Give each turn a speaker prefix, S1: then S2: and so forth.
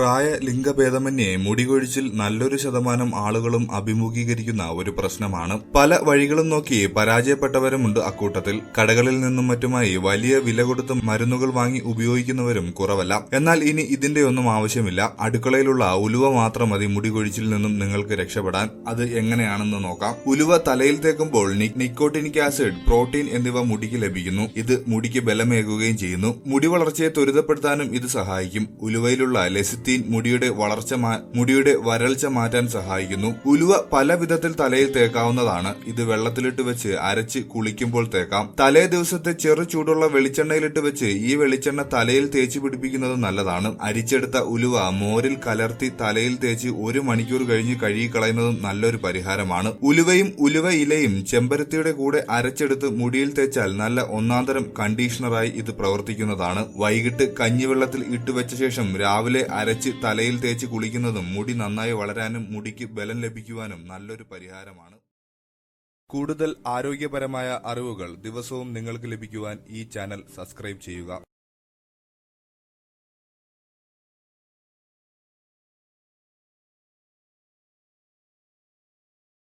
S1: പ്രായ ലിംഗഭേദമന്യേ മുടികൊഴിച്ചിൽ നല്ലൊരു ശതമാനം ആളുകളും അഭിമുഖീകരിക്കുന്ന ഒരു പ്രശ്നമാണ്. പല വഴികളും നോക്കി പരാജയപ്പെട്ടവരുമുണ്ട് അക്കൂട്ടത്തിൽ. കടകളിൽ നിന്നും മറ്റുമായി വലിയ വില കൊടുത്ത് മരുന്നുകൾ വാങ്ങി ഉപയോഗിക്കുന്നവരും കുറവല്ല. എന്നാൽ ഇനി ഇതിന്റെ ഒന്നും ആവശ്യമില്ല. അടുക്കളയിലുള്ള ഉലുവ മാത്രം മതി മുടികൊഴിച്ചിൽ നിന്നും നിങ്ങൾക്ക് രക്ഷപ്പെടാൻ. അത് എങ്ങനെയാണെന്ന് നോക്കാം. ഉലുവ തലയിൽ തേക്കുമ്പോൾ നിക്കോട്ടിനിക് ആസിഡ് പ്രോട്ടീൻ എന്നിവ മുടിക്ക് ലഭിക്കുന്നു. ഇത് മുടിക്ക് ബലമേകുകയും ചെയ്യുന്നു. മുടി വളർച്ചയെ ത്വരിതപ്പെടുത്താനും ഇത് സഹായിക്കും. ഉലുവയിലുള്ള ലെസിത്തീൻ മുടിയുടെ വളർച്ച മുടിയുടെ വരൾച്ച മാറ്റാൻ സഹായിക്കുന്നു. ഉലുവ പല വിധത്തിൽ തലയിൽ തേക്കാവുന്നതാണ്. ഇത് വെള്ളത്തിലിട്ട് വെച്ച് അരച്ച് കുളിക്കുമ്പോൾ തേക്കാം. തലേ ദിവസത്തെ ചെറു ചൂടുള്ള വെളിച്ചെണ്ണയിലിട്ട് വെച്ച് ഈ വെളിച്ചെണ്ണ തലയിൽ തേച്ച് പിടിപ്പിക്കുന്നത് നല്ലതാണ്. അരിച്ചെടുത്ത ഉലുവ മോരിൽ കലർത്തി തലയിൽ തേച്ച് ഒരു മണിക്കൂർ കഴിഞ്ഞ് കഴുകിക്കളയുന്നതും നല്ലൊരു പരിഹാരമാണ്. ഉലുവയും ഉലുവ ഇലയും ചെമ്പരത്തിയുടെ കൂടെ അരച്ചെടുത്ത് മുടിയിൽ തേച്ചാൽ നല്ല ഒന്നാന്തരം കണ്ടീഷണറായി ഇത് പ്രവർത്തിക്കുന്നതാണ്. വൈകിട്ട് കഞ്ഞിവെള്ളത്തിൽ ഇട്ടുവെച്ച ശേഷം രാവിലെ അരച്ച് തലയിൽ തേച്ച് കുളിക്കുന്നതും മുടി നന്നായി വളരാനും മുടിക്ക് ബലം ലഭിക്കുവാനും നല്ലൊരു പരിഹാരമാണ്. കൂടുതൽ ആരോഗ്യപരമായ അറിവുകൾ ദിവസവും നിങ്ങൾക്ക് ലഭിക്കുവാൻ ഈ ചാനൽ സബ്സ്ക്രൈബ് ചെയ്യുക.